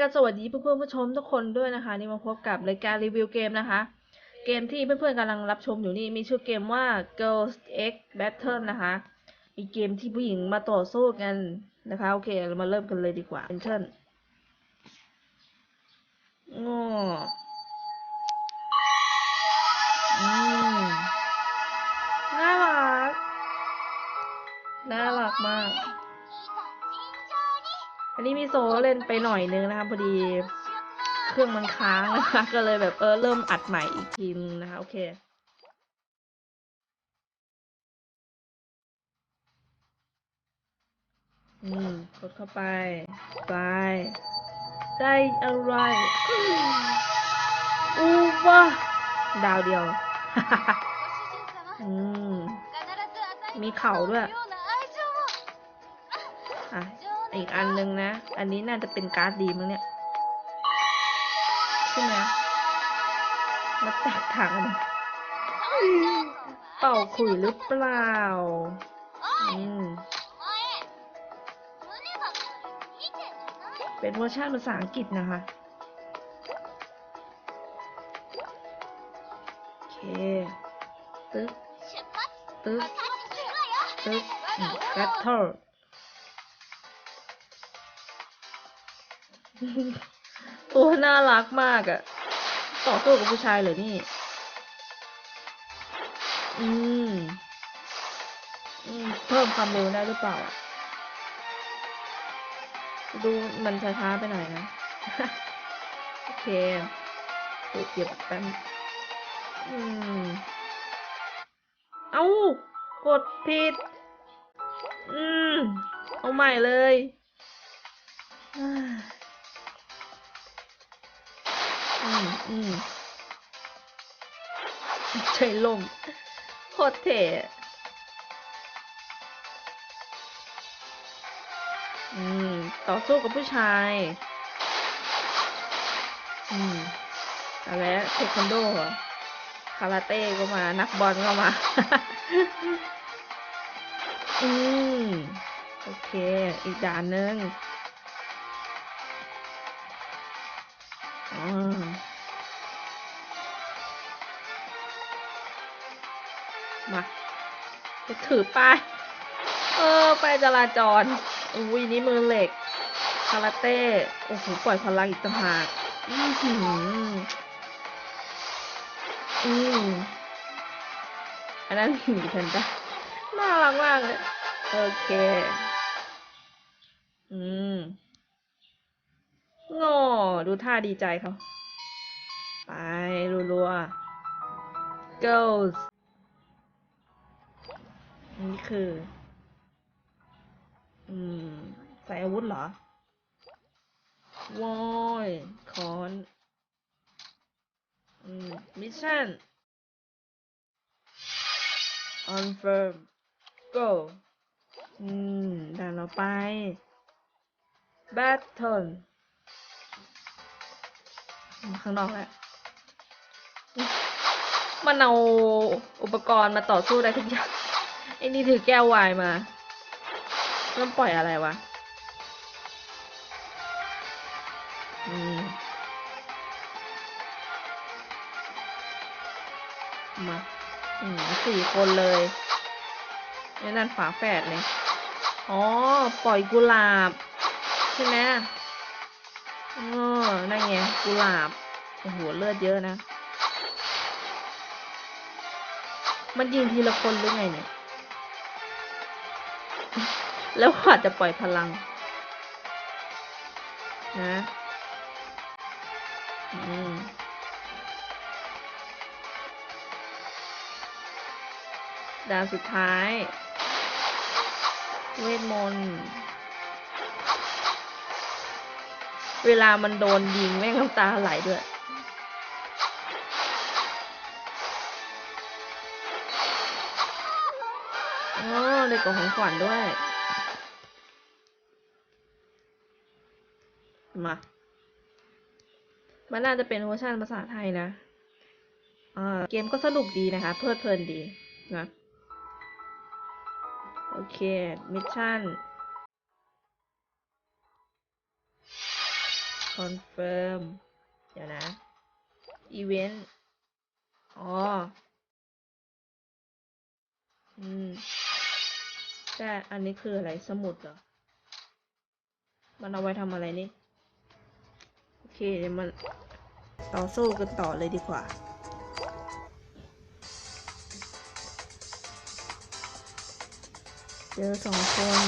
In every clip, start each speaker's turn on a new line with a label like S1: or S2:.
S1: ก็สวัสดีเพื่อนๆผู้ชมทุกคนด้วยนะคะนี่มาพบกับรายการรีวิวเกมนะคะ เกมที่เพื่อนๆกำลังรับชมอยู่นี่มีชื่อเกมว่า Girls X Battle นะคะมีเกมที่ผู้หญิงมาต่อสู้กันนะคะ โอเคเรามาเริ่มกันเลยดีกว่า Enter งอน่ารัก น่ารักมาก อันนี้มีโซเล่นไปหน่อยนึงนะคะพอดีเครื่องมันค้างนะคะ ก็เลยแบบเออเริ่มอัดใหม่อีกทีนึงนะคะ โอเคอืมกดเข้าไป ไป ได้อะไรอูวะดาวเดียว อืม มีเข่าด้วย อะ อีกอันนึงนะ อันนี้น่าจะเป็นการ์ดดีมั้งเนี่ยใช่ไหมมาแตกถังเป่าขุยหรือเปล่า อืม เป็นเวอร์ชันภาษาอังกฤษนะคะ โอเค ตึ๊กตึ๊กตึ๊กแบทเทิล ตัวน่ารักมากอะต่อสู้กับผู้ชายเหรอนี่ อืม อืม เพิ่มความเร็วได้หรือเปล่า ดูมันช้าๆไปหน่อยนะ โอเคเดี๋ยวเก็บแป๊บอืม เอากดผิด อืม เอาใหม่เลยอ่า อืมอืมใช้ลมโคตรเท่อืม ต่อสู้กับผู้ชาย อืมอะไรเทควันโดเหรอคาราเต้ก็มา นักบอลก็มา อืม โอเค อีกด่านหนึ่ง มาจะถือป้าย เออป้ายจราจร อุ้ยนี่มือเหล็ก คาราเต้ โอ้โห ปล่อยพลังอีกต่างหากอือหืออืมอันนั้นหมีแพนด้าน่ารักมากเลย โอเค อืม งอ ดูท่าดีใจเขา ไปรัวๆ girls นี่คือ อืม ใส่อาวุธเหรอวอยคอนอืม มิชชั่น on firm go อืมด่านเราไป battle ข้างนอกแหละมันเอาอุปกรณ์มาต่อสู้ได้ทุกอย่างไอ้นี่ถือแก้ววายมามันปล่อยอะไรวะอืมมาอืมสี่คนเลยไอ้นั่นฝาแฝดเลยอ๋อ ปล่อยกุหลาบ ใช่ไหม อ๋อนั่นไงกุหลาบ โอ้โห เลือดเยอะนะ มันยิงทีละคนหรือไงเนี่ย แล้วอาจจะปล่อยพลัง นะ อืมดาวสุดท้าย เวทมนต์ เวลามันโดนยิงแม่งน้ำตาไหลด้วย อ๋อได้กล่องของขวัญด้วย มา มันน่าจะเป็นเวอร์ชันภาษาไทยนะอ่าเกมก็สนุกดีนะคะ เพลิดเพลินดีนะ โอเค มิชชั่น confirm เดี๋ยวนะ event อ๋อ อืม แต่อันนี้คืออะไร สมุดเหรอ มันเอาไว้ทำอะไรนี่ โอเคเดี๋ยวมันต่อสู้กันต่อเลยดีกว่าเจอสองคน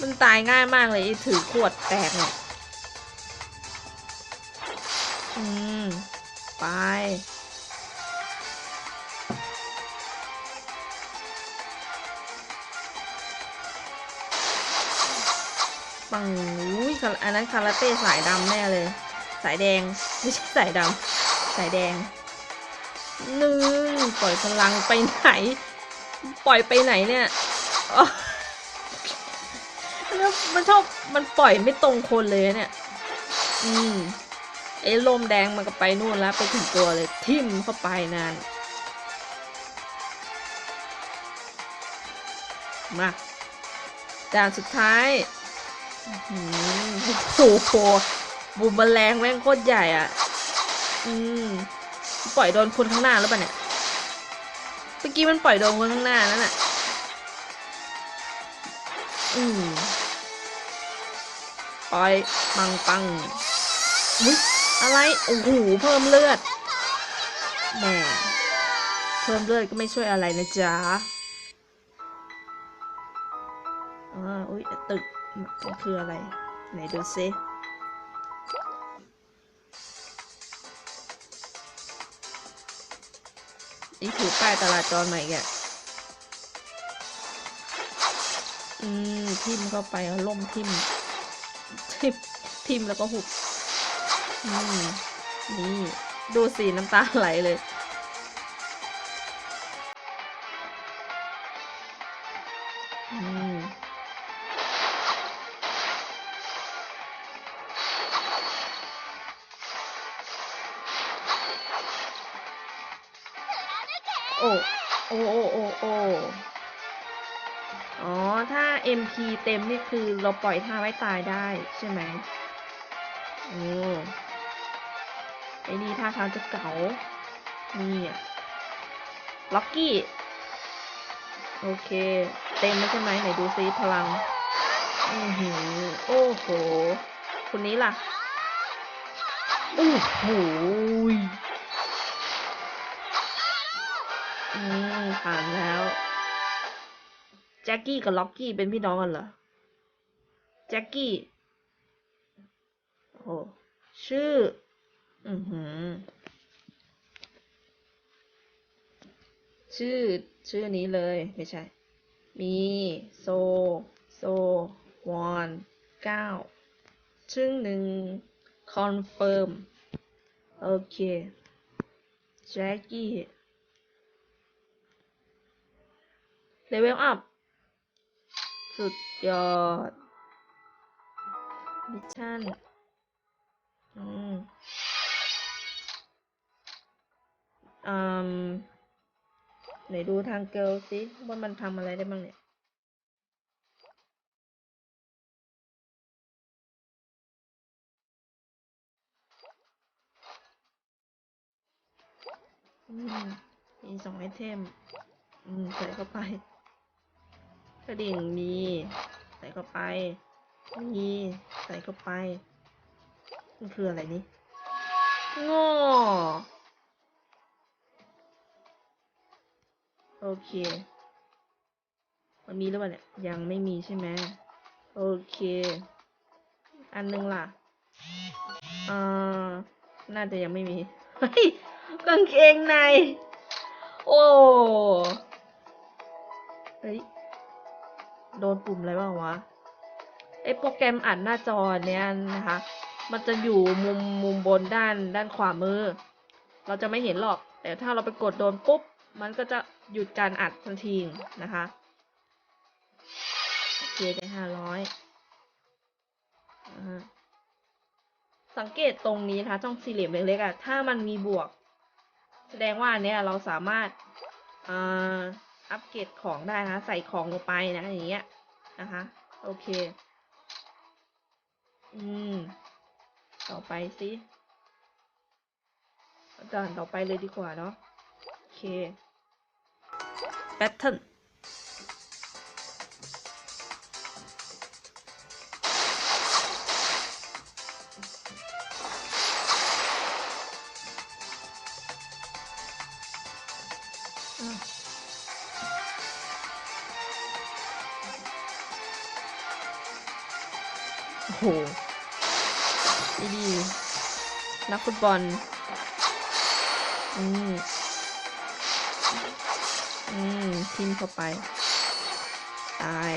S1: มันตายง่ายมากเลยถือขวดแตกเนี่ย ปปังอุ้ยอันนั้นคาราเต้สายดำแน่เลย สายแดง ไม่ใช่สายดำสายแดงหนึ่งปล่อยพลังไปไหน ปล่อยไปไหนเนี่ยอ๋อแล้วมันชอบมันปล่อยไม่ตรงคนเลยเนี่ย อืม ไอ้ลมแดงมันก็ไปนู่นแล้วไปถึงตัวเลยทิ่มเข้าไปนานมาด่านสุดท้ายอื้อหือโอ้โหบูมบแรงแม่งโคตรใหญ่อะ อืม ปล่อยโดนคนข้างหน้าแล้วป่ะเนี่ยเมื่อกี้มันปล่อยโดนคนข้างหน้านั่นน่ะอืม ปล่อย ปังปังอุ๊ย อะไร โอ้โห เพิ่มเลือด แหม เพิ่มเลือดก็ไม่ช่วยอะไรนะจ๊ะอ่าอุ้ยตึกมันคืออะไร ไหนดูซินี่ถือป้ายตลาดจรใหม่แกอืม ทิมเข้าไปล่มทิม ทิม ทิมแล้วก็หุบ นี่ดูสีน้ำตาไหลเลยอืมโอ้ โอ้โอ้โอ้โอ้อ๋อ ถ้า MP เต็มนี่คือเราปล่อยท่าไว้ตายได้ใช่ไหมโอ้ ไอ้นี่ท่าทางจะเก๋านี่อะล็อกกี้ โอเค เต็มแล้วใช่ไหมไหนดูซิพลังอือหือโอ้โหคนนี้ล่ะโอ้โหยอืมผ่านแล้วแจ็คกี้กับล็อกกี้เป็นพี่น้องกันเหรอแจ็คกี้โอ้ชื่อ อือหือ ชื่อ ชื่อนี้เลย ไม่ใช่ มี โซ โซ วอนเก้าซึ่งหนึ่งคอนเฟิร์ม โอเค แจ็คกี้ เลเวลอัพ สุดยอด มิชชั่น อืม ไหนดูทางเกิลสิว่ามันทำอะไรได้บ้างเนี่ยมีสองไอเทมอืมใส่เข้าไปกระดิ่งมี ใส่เข้าไป มีใส่เข้าไป มันคืออะไรนี่งอ โอเค มันมีหรือเปล่าเนี่ย ยังไม่มีใช่ไหมโอเค อันนึงล่ะอ่าน่าจะยังไม่มี เฮ้ยกางเกงใน โอ้เฮ้ย โดนปุ่มอะไรบ้างวะ ไอโปรแกรมอัดหน้าจอเนี้ยนะคะ มันจะอยู่มุมมุมบนด้านด้านขวามือ เราจะไม่เห็นหรอก แต่ถ้าเราไปกดโดนปุ๊บ มันก็จะ หยุดการอัดทันทีนะคะโอเคได้ห้าร้อยสังเกตตรงนี้นะคะช่องสี่เหลี่ยมเล็กๆอะถ้ามันมีบวก แสดงว่าอันเนี้ยเราสามารถอ่าอัปเกรดของได้นะใส่ของลงไปนะอย่างเงี้ยนะคะ โอเค อืม ต่อไปสิด่านต่อไปเลยดีกว่าเนาะโอเค ทเทิลโอ้โหดีดีนักฟุตบอล อืม ทิมเข้าไป ตาย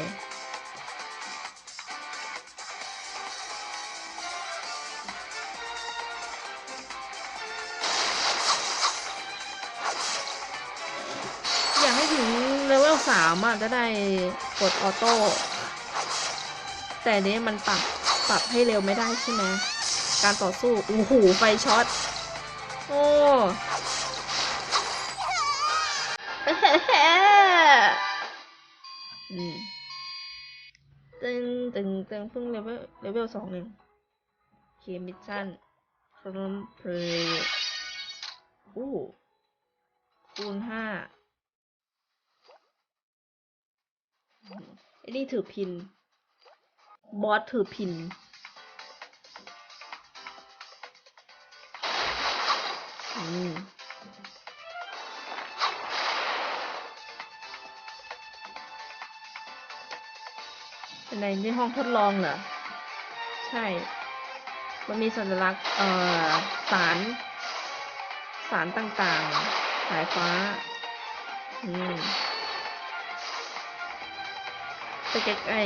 S1: อยากให้ถึงเลเวลสามอะจะได้กดออโต้ แต่เนี้ยมันปรับปรับให้เร็วไม่ได้ใช่ไหม การต่อสู้ โอ้โห ไฟช็อต โอ้ ตึงตึงตึงเพิ่งเลเวลเลเวลสองเองเคมิชชั่นครมเพลโอ้คูณห้าไอ้นี่ถือพิน บอสถือพิน อืม ในที่ห้องทดลองเหรอ ใช่ มันมีสัญลักษณ์เอ่อสาร สารต่างๆ สายฟ้า อืมไปใกล้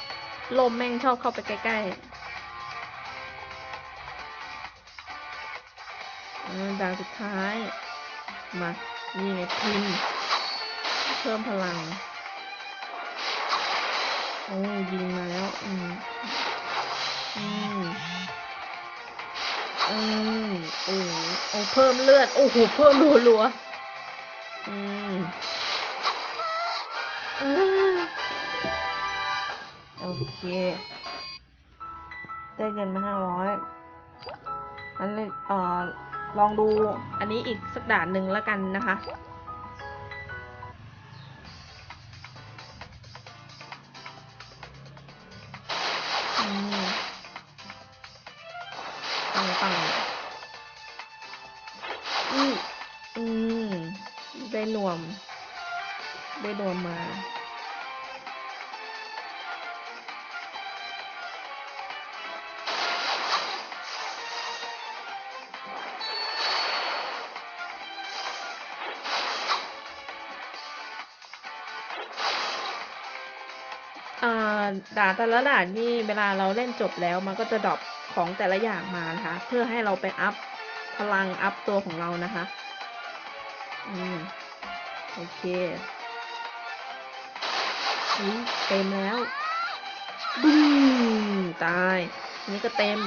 S1: ๆลมแม่งชอบเข้าไปใกล้ๆอ่าดาวสุดท้าย มา นี่ไงพิมพ์เพิ่มพลัง โอ้ยยิงมาแล้ว อืมอืมอืมโอ้โหโอ้เพิ่มเลือด โอ้โห เพิ่มรัวๆอืมอ่าโอเค ได้เงินมาห้าร้อยอันนี้เอ่อ ลองดู อันนี้อีกสักด่านหนึ่งแล้วกันนะคะ ด่านแต่ละด่านนี่เวลาเราเล่นจบแล้วมันก็จะดรอปของแต่ละอย่างมานะคะ เพื่อให้เราไปอัพพลังอัพตัวของเรานะคะ อืม โอเคนี่เต็มแล้วบึ้มตายนนี้ก็เต็ม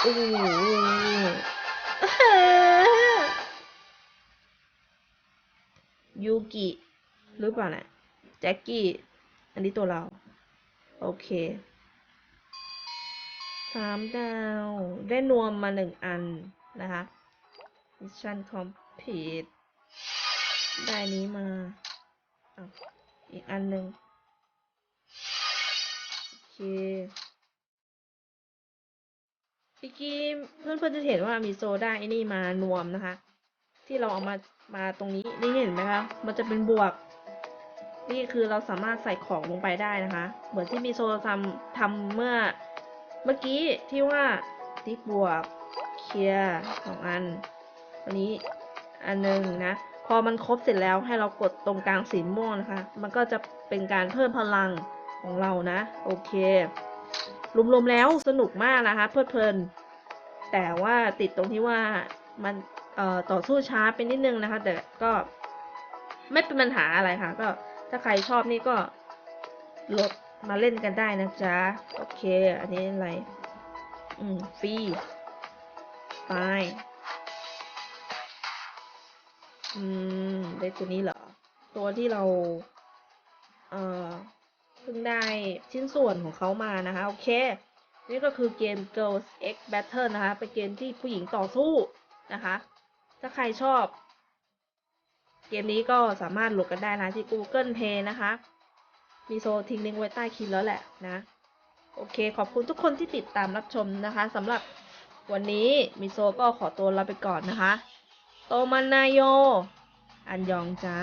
S1: โอ้โหยูกิหรือเปล่าเนี่ยแจ็คกี้ อันนี้ตัวเรา โอเคสามดาว ได้นวมมาหนึ่งอันนะคะมิชชั่นคอมพลีทได้นี้มาออีกอันหนึ่งโอเคเมื่อกี้เพื่อนๆจะเห็นว่ามีโซดาไอ้นี่มานวมนะคะ ที่เราเอามามาตรงนี้นี่เห็นไหมคะมันจะเป็นบวก นี่คือเราสามารถใส่ของลงไปได้นะคะ เหมือนที่มีโซทำทำเมื่อเมื่อกี้ที่ว่าติ๊กบวกเคลียร์สองอันอันนี้อันหนึ่งนะ พอมันครบเสร็จแล้วให้เรากดตรงกลางสีม่วงนะคะ มันก็จะเป็นการเพิ่มพลังของเรานะ โอเครวมๆแล้วสนุกมากนะคะ เพลิดเพลิน แต่ว่าติดตรงที่ว่ามันต่อสู้ช้าไปนิดนึงนะคะ แต่ก็ไม่เป็นปัญหาอะไรค่ะ ก็ ถ้าใครชอบนี่ก็โหลดมาเล่นกันได้นะจ๊ะ โอเค อันนี้อะไร อืม ฟรี ไป อืม ได้ตัวนี้เหรอ ตัวที่เรา เอ่อ เพิ่งได้ชิ้นส่วนของเขามานะคะ โอเค นี่ก็คือเกม Girls X Battle นะคะ เป็นเกมที่ผู้หญิงต่อสู้นะคะ ถ้าใครชอบ เกมนี้ก็สามารถโหลดกันได้นะที่ Google Play นะคะ มีโซทิ้งลิงก์ไว้ใต้คลิปแล้วแหละนะ โอเค ขอบคุณทุกคนที่ติดตามรับชมนะคะสำหรับวันนี้มิโซก็ขอตัวลาไปก่อนนะคะ โตมานายโย อันยองจ้า